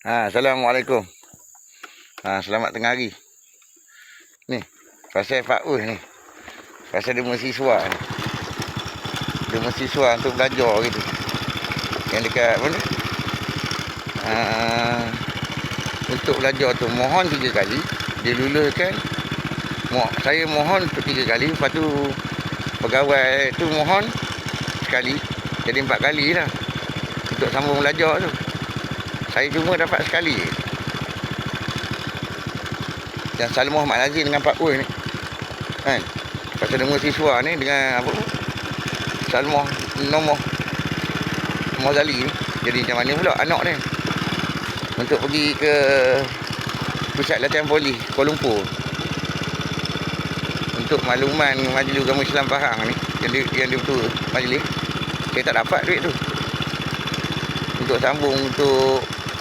Ha, Assalamualaikum. Ha, selamat tengah hari. Ni, pasal Pak Us ni. Pasal demo siswa ni. Demo siswa untuk belajar gitu. Yang dekat mana? Ha, untuk belajar tu mohon tiga kali diluluskan. Mo, saya mohon untuk tiga kali. Lepas tu pegawai tu mohon sekali. Jadi empat kali lah. Untuk sambung belajar tu. Saya cuma dapat sekali. Yang Salim Muhammad Nazir dengan Pak Ui ni. Kan? Pasal nama siswa ni dengan apa? Salim nombor Mozali ni. Jadi macam mana pula anak ni? Untuk pergi ke pusat latihan polis Kuala Lumpur. Untuk makluman Majlis Agama Islam Pahang ni. Yang dia, yang dia betul majlis. Saya tak dapat duit tu. Untuk sambung untuk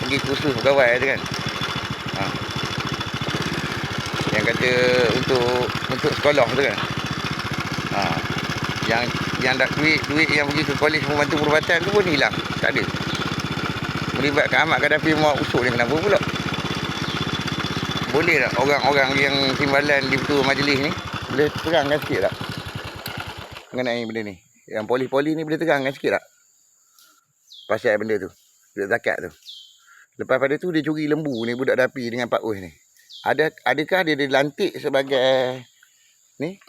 pergi kursus pegawai tu kan. Ha. Yang kata untuk untuk sekolah tu kan. Ha. Yang yang dak duit duit yang pergi ke kolej membantu perubatan tu pun hilang. Tak ada. Melibatkan Ahmad Gaddafi mau usul ni kenapa pula? Boleh tak orang-orang yang timbalan di betul majlis ni boleh terangkan sikit tak? Mengenai benda ni. Yang poli-poli ni boleh terangkan sikit tak? Pasal benda tu. Duit zakat tu. Lepas pada tu dia curi lembu ni budak dapi dengan Pak Us ni. Ada adakah dia dilantik sebagai ni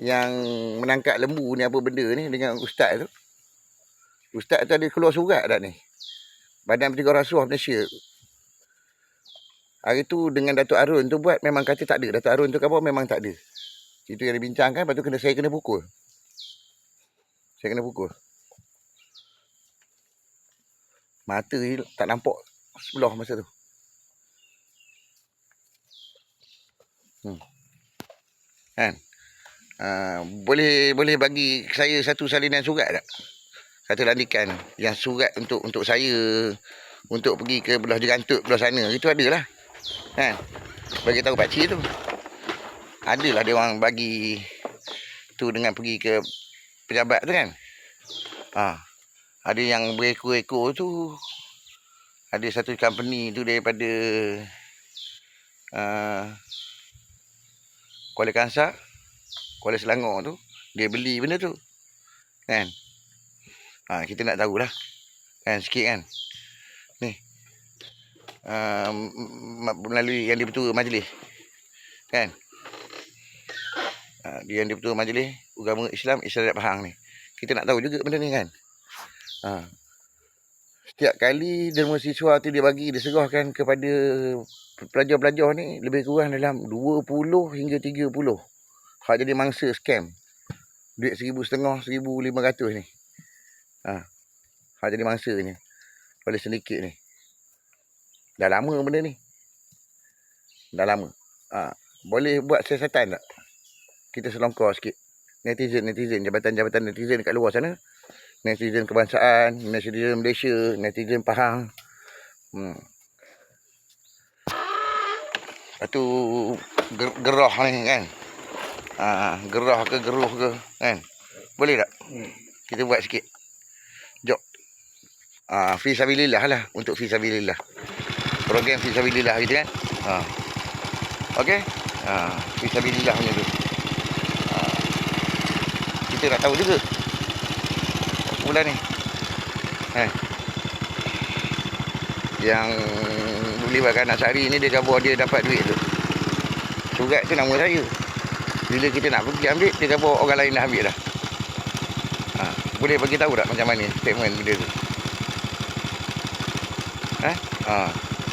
yang menangkap lembu ni apa benda ni dengan ustaz tu? Ustaz tu ada keluar surat tak ni? Badan Pencegahan Rasuah Malaysia. Hari tu dengan Datuk Arun tu buat memang kata tak ada. Datuk Arun tu kata memang tak ada. Itu yang dibincangkan lepas tu kena saya kena pukul. Saya kena pukul. Mata ni tak nampak sebelah masa tu. Hmm. Kan? Uh, boleh boleh bagi saya satu salinan surat tak? Satu landikan yang surat untuk untuk saya untuk pergi ke belah jerantuk belah sana itu adalah. Kan? Bagi tahu pak cik tu. Adalah dia orang bagi tu dengan pergi ke pejabat tu kan. Ha. Ada yang berekor-ekor tu. Ada satu company tu daripada uh, Kuala Kangsar Kuala Selangor tu dia beli benda tu. Kan? Ha, kita nak tahulah. Kan sikit kan? Ni. Uh, melalui yang dipertua majlis. Kan? Uh, dia yang dipertua majlis agama Islam Isyarat Pahang ni. Kita nak tahu juga benda ni kan ha. setiap kali derma siswa tu dia bagi dia serahkan kepada pelajar-pelajar ni lebih kurang dalam 20 hingga 30 hak jadi mangsa scam. Duit seribu setengah seribu lima ratus ni. Ha. hak jadi mangsa ni. Oleh sedikit ni. Dah lama benda ni. Dah lama. Ha. boleh buat siasatan tak? Kita selongkar sikit. Netizen-netizen jabatan-jabatan netizen dekat luar sana netizen kebangsaan, netizen Malaysia, netizen Pahang. Hmm. Lepas tu ger gerah ni kan. Ha, gerah ke geruh ke kan. Boleh tak? Hmm. Kita buat sikit. Jom. Ha, fi sabilillah lah untuk fi sabilillah. Program fi sabilillah gitu kan. Ha. Okey. Ha, fi sabilillah punya tu. Ha. Kita nak tahu juga bulan ni. Eh. Yang melibatkan Nasari ni dia kata dia dapat duit tu. Surat tu nama saya. Bila kita nak pergi ambil, dia kata orang lain dah ambil dah. Ha, boleh bagi tahu tak macam mana statement benda tu? Eh? Ha,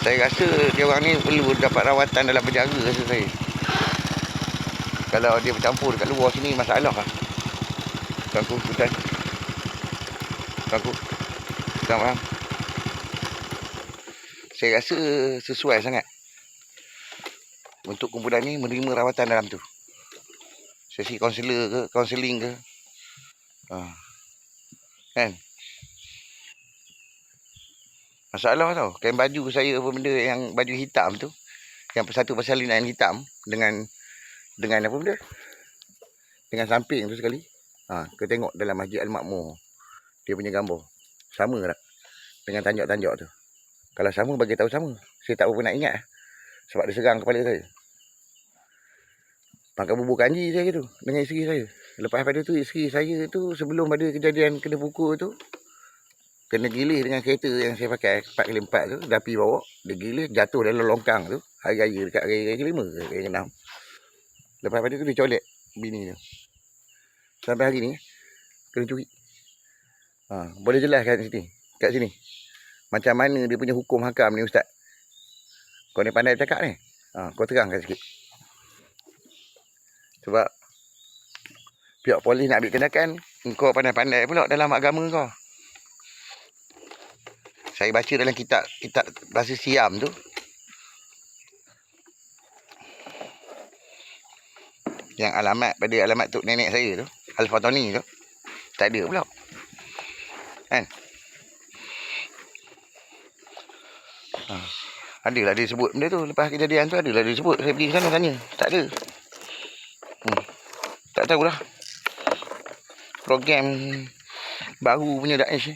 saya rasa dia orang ni perlu dapat rawatan dalam penjara rasa saya. Kalau dia bercampur dekat luar sini masalah lah. Tuanku, Aku tak faham? Saya rasa sesuai sangat. Untuk kumpulan ni menerima rawatan dalam tu. Sesi kaunselor ke kaunseling ke. Ha. kan? Masalah tau. Kain baju saya apa benda yang baju hitam tu. Yang satu persalinan hitam dengan dengan apa benda? Dengan samping tu sekali. Ha, kita tengok dalam masjid Al-Makmur dia punya gambar. Sama tak? Dengan tanjak-tanjak tu. Kalau sama bagi tahu sama. Saya tak nak ingat. Sebab dia serang kepala saya. Makan bubur kanji saya tu dengan isteri saya. Lepas pada tu isteri saya tu sebelum ada kejadian kena pukul tu kena gilis dengan kereta yang saya pakai 4x4 tu dapi bawa dia gilis jatuh dalam longkang tu hari raya dekat hari raya kelima ke hari enam lepas pada tu dia colek bini tu sampai hari ni kena curi ha, boleh jelaskan sini kat sini. Macam mana dia punya hukum hakam ni ustaz? Kau ni pandai cakap ni? Ha, kau terangkan sikit. Sebab pihak polis nak ambil tindakan kau pandai-pandai pula dalam agama kau. Saya baca dalam kitab kitab bahasa Siam tu. Yang alamat pada alamat tok nenek saya tu Al-Fatani tu. Tak ada pula kan? Ha. adalah dia sebut benda tu. Lepas kejadian tu adalah dia sebut saya pergi sana tanya. Tak ada. Hmm. tak tahulah. Program baru punya Daesh ni.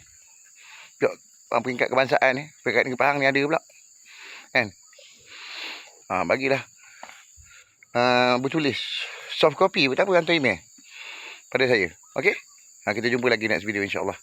Pihak peringkat kebangsaan ni peringkat negeri Pahang ni ada pula. Kan? Ha, bagilah. Uh, bertulis. Soft copy pun tak apa hantar email? Pada saya. Okey? Ha, kita jumpa lagi next video insyaallah